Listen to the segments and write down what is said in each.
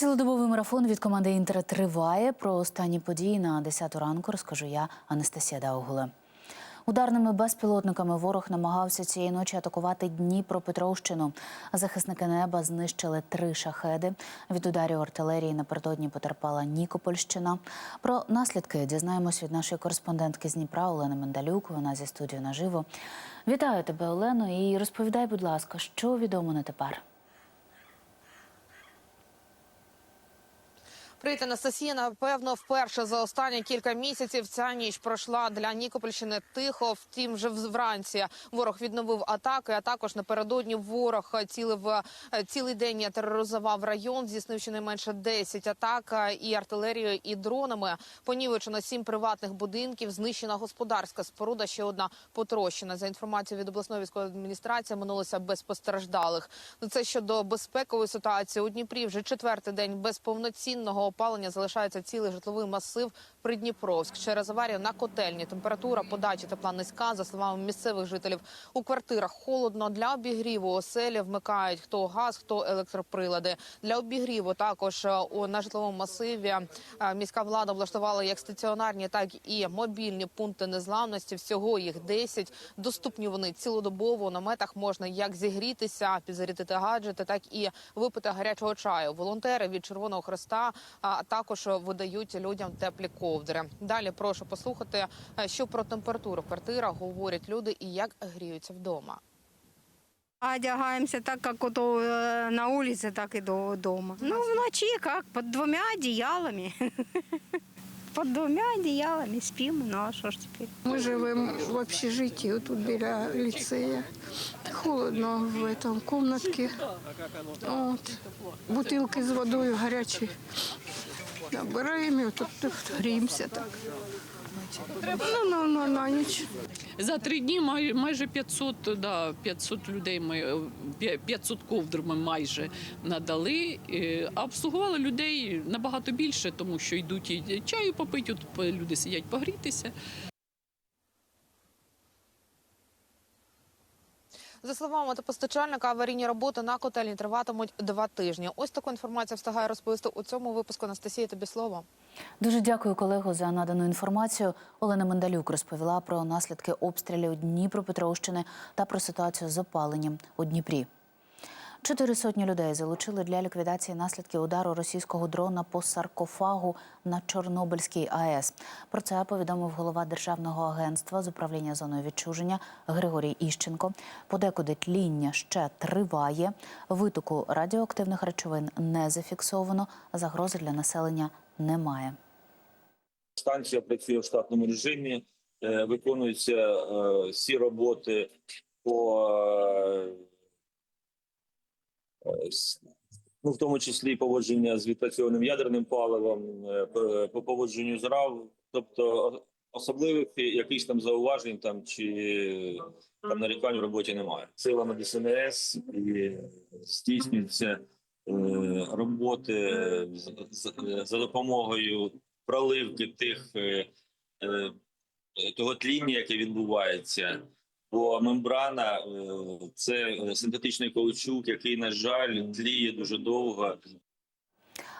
Цілодобовий марафон від команди Інтер триває. Про останні події на 10 ранку розкажу я, Анастасія Даугуле. Ударними безпілотниками ворог намагався цієї ночі атакувати Дніпропетровщину. Захисники неба знищили три шахеди. Від ударів артилерії напередодні потерпала Нікопольщина. Про наслідки дізнаємось від нашої кореспондентки з Дніпра Олени Мендалюк. Вона зі студією наживо. Вітаю тебе, Олено, і розповідай, будь ласка, що відомо на тепер. Привіт, Анастасія. Напевно, вперше за останні кілька місяців ця ніч пройшла для Нікопольщини тихо. Втім, вже вранці ворог відновив атаки. А також напередодні ворог цілив е, цілий день тероризував район. Здійснив щонайменше 10 атак е, і артилерією, і дронами. Понівечено сім приватних будинків. Знищена господарська споруда. Ще одна потрощена. За інформацією від обласної військової адміністрації минулося без постраждалих. Це щодо безпекової ситуації у Дніпрі. Вже четвертий день без повноцінного опалення залишається цілий житловий масив Придніпровськ. Через аварію на котельні температура подачі тепла низька. За словами місцевих жителів, у квартирах холодно. Для обігріву оселі вмикають хто газ, хто електроприлади. Для обігріву також е, на житловому масиві е, міська влада облаштувала як стаціонарні, так і мобільні пункти незламності. Всього їх 10. Доступні вони цілодобово. У наметах можна як зігрітися, підзарядити гаджети, так і випити гарячого чаю. Волонтери від Червоного Хреста а також видають людям теплі ковдри. Далі прошу послухати, е, що про температуру в квартирах говорять люди і як гріються вдома. Одягаемся так, как вот э, на улице, так и до дома. Ну, в ночи как, под двумя одеялами. Под двумя одеялами спим, ну а що ж тепер? Ми живемо в общежитті, тут біля ліцею. Холодно в этом комнатці. От. Бутилки з водою гарячі. Набираємо тут гріємося так. Ну, ну, ну, на ніч. За три дні май- майже 500, да, 500 людей ми е, 500 ковдр ми майже надали. А обслугували людей набагато більше, тому що йдуть і чаю попити, люди сидять погрітися. За словами постачальника, аварійні роботи на котельні триватимуть два тижні. Ось таку інформацію встигає розповісти у цьому випуску. Анастасія, тобі слово. Дуже дякую, колего, за надану інформацію. Олена Мендалюк розповіла про наслідки обстрілів Дніпропетровщини та про ситуацію з опаленням у Дніпрі. Чотири сотні людей залучили для ліквідації наслідків удару російського дрона по саркофагу на Чорнобильській АЕС. Про це повідомив голова державного агентства з управління зоною відчуження Григорій Іщенко. Подекуди тління ще триває. Витоку радіоактивних речовин не зафіксовано. Загрози для населення немає. Станція працює в штатному режимі, е, виконуються е, всі роботи по е, ну, в тому числі поводження з відпрацьованим ядерним паливом, е, по- по поводженню з РАВ, тобто особливих якихось там зауважень там чи там нарікань в роботі немає. Силами ДСНС і здійснюються е, роботи з- за допомогою проливки тих е, е, того тління, яке відбувається. Бо мембрана е, це синтетичний каучук, який, на жаль, тліє дуже довго.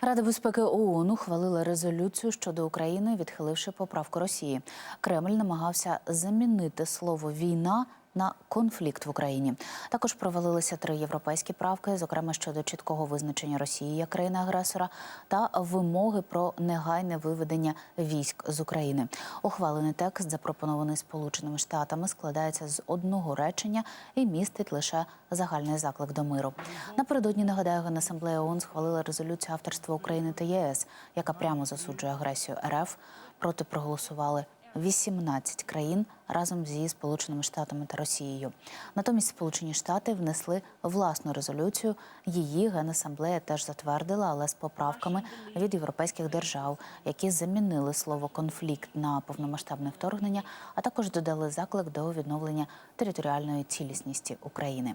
Рада безпеки ООН ухвалила резолюцію щодо України, відхиливши поправку Росії. Кремль намагався замінити слово війна на конфлікт в Україні. Також провалилися три європейські правки, зокрема щодо чіткого визначення Росії як країни-агресора та вимоги про негайне виведення військ з України. Ухвалений текст, запропонований Сполученими Штатами, складається з одного речення і містить лише загальний заклик до миру. Напередодні нагадаю, Генасамблея ООН схвалила резолюцію авторства України та ЄС, яка прямо засуджує агресію РФ. Проти проголосували 18 країн разом з її Сполученими Штатами та Росією. Натомість Сполучені Штати внесли власну резолюцію. Її Генасамблея теж затвердила, але з поправками від європейських держав, які замінили слово конфлікт на повномасштабне вторгнення, а також додали заклик до відновлення територіальної цілісності України.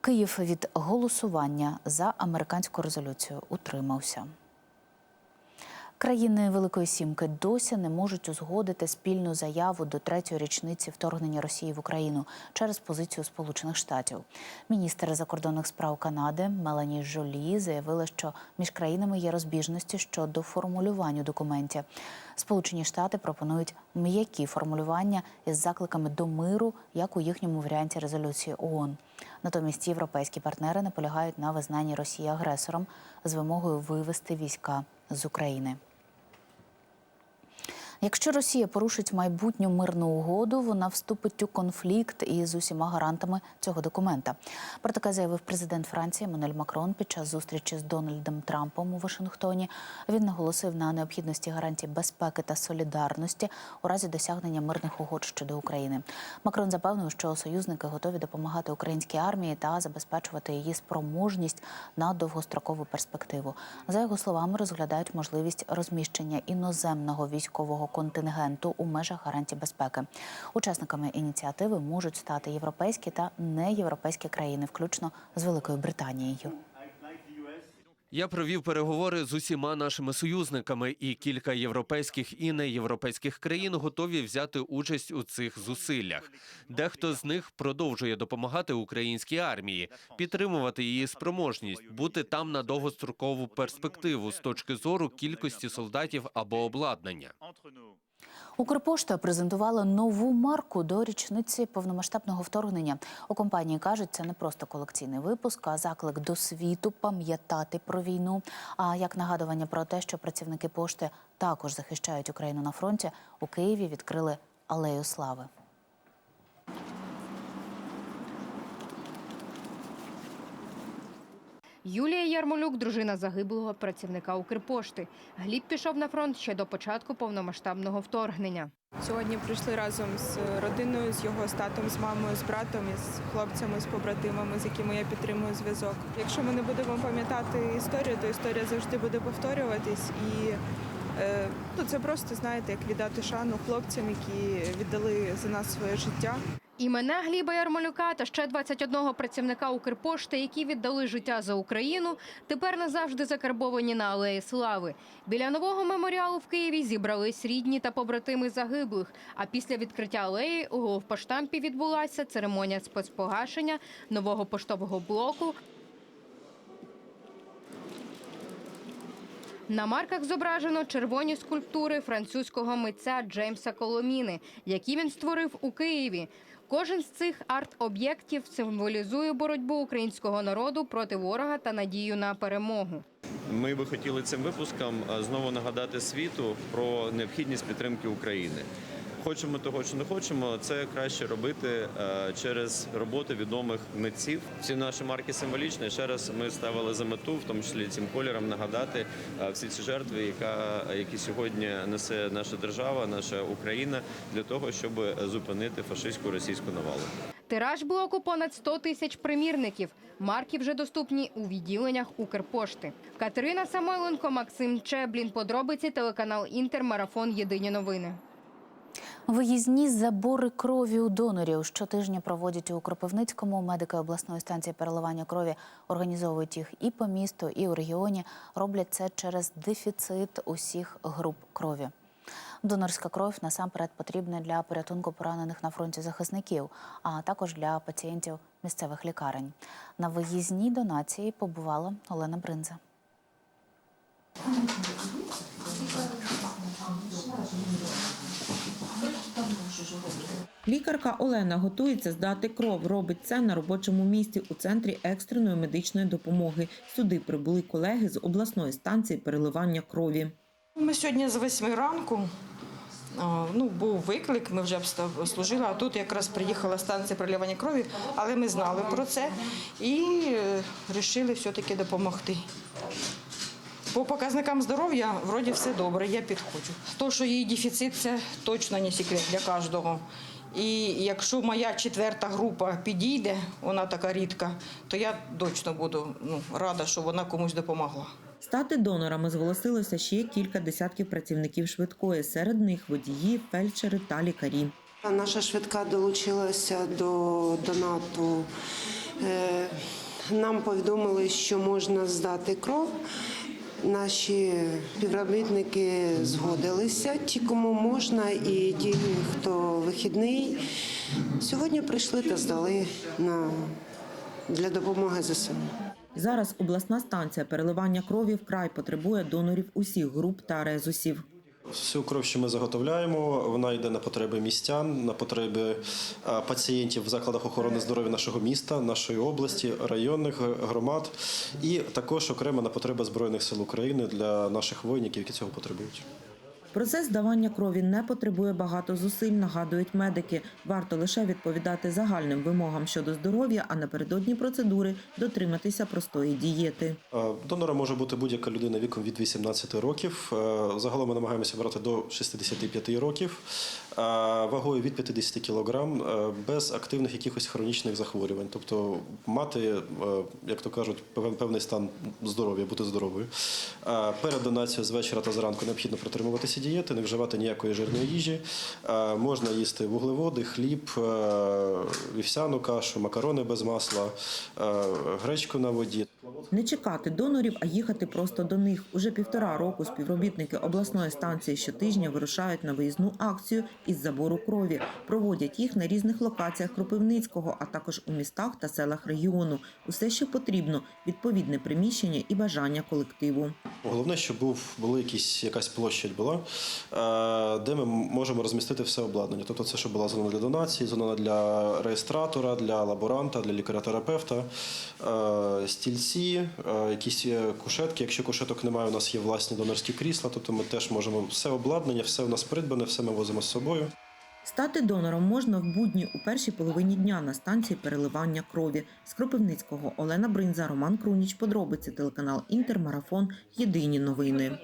Київ від голосування за американську резолюцію утримався. Країни Великої Сімки досі не можуть узгодити спільну заяву до третьої річниці вторгнення Росії в Україну через позицію Сполучених Штатів. Міністр закордонних справ Канади Мелані Жолі заявила, що між країнами є розбіжності щодо формулювання документів. Сполучені Штати пропонують м'які формулювання із закликами до миру, як у їхньому варіанті резолюції ООН. Натомість європейські партнери наполягають на визнанні Росії агресором з вимогою вивести війська з України. Якщо Росія порушить майбутню мирну угоду, вона вступить у конфлікт із усіма гарантами цього документа. Про таке заявив президент Франції Еммануель Макрон під час зустрічі з Дональдом Трампом у Вашингтоні. Він наголосив на необхідності гарантій безпеки та солідарності у разі досягнення мирних угод щодо України. Макрон запевнив, що союзники готові допомагати українській армії та забезпечувати її спроможність на довгострокову перспективу. За його словами, розглядають можливість розміщення іноземного військового контингенту у межах гарантій безпеки. Учасниками ініціативи можуть стати європейські та неєвропейські країни, включно з Великою Британією. Я провів переговори з усіма нашими союзниками, і кілька європейських і неєвропейських країн готові взяти участь у цих зусиллях. Дехто з них продовжує допомагати українській армії, підтримувати її спроможність, бути там на довгострокову перспективу з точки зору кількості солдатів або обладнання. Укрпошта презентувала нову марку до річниці повномасштабного вторгнення. У компанії кажуть, це не просто колекційний випуск, а заклик до світу пам'ятати про війну. А як нагадування про те, що працівники пошти також захищають Україну на фронті, у Києві відкрили алею слави. Юлія Ярмолюк, дружина загиблого працівника Укрпошти. Гліб пішов на фронт ще до початку повномасштабного вторгнення. Сьогодні прийшли разом з родиною, з його з татом, з мамою, з братом, із хлопцями, з побратимами, з якими я підтримую зв'язок. Якщо ми не будемо пам'ятати історію, то історія завжди буде повторюватись. І е, ну, це просто знаєте, як віддати шану хлопцям, які віддали за нас своє життя. Імена Гліба Ярмолюка та ще 21 працівника Укрпошти, які віддали життя за Україну, тепер назавжди закарбовані на алеї слави. Біля нового меморіалу в Києві зібрались рідні та побратими загиблих. А після відкриття алеї у головпоштампі відбулася церемонія спецпогашення нового поштового блоку. На марках зображено червоні скульптури французького митця Джеймса Коломіни, які він створив у Києві. Кожен з цих арт-об'єктів символізує боротьбу українського народу проти ворога та надію на перемогу. Ми би хотіли цим випуском знову нагадати світу про необхідність підтримки України. Хочемо того, чи не хочемо, це краще робити е, через роботи відомих митців. Всі наші марки символічні. Ще раз ми ставили за мету, в тому числі цим кольором, нагадати е, всі ці жертви, яка які сьогодні несе наша держава, наша Україна, для того, щоб зупинити фашистську російську навалу. Тираж блоку понад 100 тисяч примірників. Марки вже доступні у відділеннях Укрпошти. Катерина Самойленко, Максим Чеблін. Подробиці телеканал Інтер. Марафон. Єдині новини. Виїзні забори крові у донорів щотижня проводять у Кропивницькому. Медики обласної станції переливання крові організовують їх і по місту, і у регіоні. Роблять це через дефіцит усіх груп крові. Донорська кров насамперед потрібна для порятунку поранених на фронті захисників, а також для пацієнтів місцевих лікарень. На виїзній донації побувала Олена Бринза. Лікарка Олена готується здати кров. Робить це на робочому місці у центрі екстреної медичної допомоги. Сюди прибули колеги з обласної станції переливання крові. Ми сьогодні з 8 ранку. Ну, був виклик, ми вже служили, а тут якраз приїхала станція переливання крові, але ми знали про це і вирішили все-таки допомогти. По показникам здоров'я вроді все добре, я підходжу. То, що її дефіцит, це точно не секрет для кожного. І якщо моя четверта група підійде, вона така рідка, то я точно буду ну, рада, що вона комусь допомогла. Стати донорами зголосилося ще кілька десятків працівників швидкої. Серед них водії, фельдшери та лікарі. Наша швидка долучилася до донату. Е, Нам повідомили, що можна здати кров. Наші співробітники згодилися, ті, кому можна, і ті, хто вихідний, сьогодні прийшли та здали на, для допомоги ЗСУ. Зараз обласна станція переливання крові вкрай потребує донорів усіх груп та резусів. Всю кров, що ми заготовляємо, вона йде на потреби містян, на потреби е, пацієнтів в закладах охорони здоров'я нашого міста, нашої області, районних громад, і також окремо на потреби збройних сил України для наших воїнів, які цього потребують. Процес здавання крові не потребує багато зусиль, нагадують медики. Варто лише відповідати загальним вимогам щодо здоров'я, а напередодні процедури дотриматися простої дієти. Е, Донором може бути будь-яка людина віком від 18 років. Е, Загалом ми намагаємося брати до 65 років, вагою від 50 кг, без активних якихось хронічних захворювань. Тобто мати, як то кажуть, пев- певний стан здоров'я, бути здоровою. Перед донацією з вечора та зранку необхідно притримуватися дієти, не вживати ніякої жирної їжі. Можна їсти вуглеводи, хліб, вівсяну кашу, макарони без масла, гречку на воді. Не чекати донорів, а їхати просто до них. Уже півтора року співробітники обласної станції щотижня вирушають на виїзну акцію із забору крові. Проводять їх на різних локаціях Кропивницького, а також у містах та селах регіону. Усе, що потрібно відповідне приміщення і бажання колективу. Головне, щоб був були якісь якась площадь була, е, де ми можемо розмістити все обладнання. Тобто, це щоб була зона для донації, зона для реєстратора, для лаборанта, для лікаря-терапевта, е, стільці, е, якісь кушетки. Якщо кушеток немає, у нас є власні донорські крісла. Тобто ми теж можемо все обладнання, все у нас придбане, все ми возимо з собою. Стати донором можна в будні у першій половині дня на станції переливання крові. З Кропивницького Олена Бринза, Роман Круніч. Подробиці телеканал Інтермарафон. Єдині новини.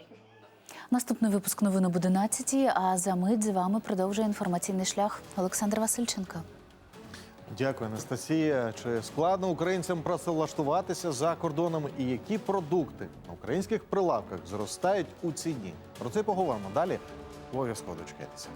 Наступний випуск новин об 11 а за мить з вами продовжує інформаційний шлях Олександр Васильченко. Дякую, Анастасія. Чи складно українцям працевлаштуватися за кордоном і які продукти на українських прилавках зростають у ціні? Про це поговоримо далі. Обов'язково дочекайтеся.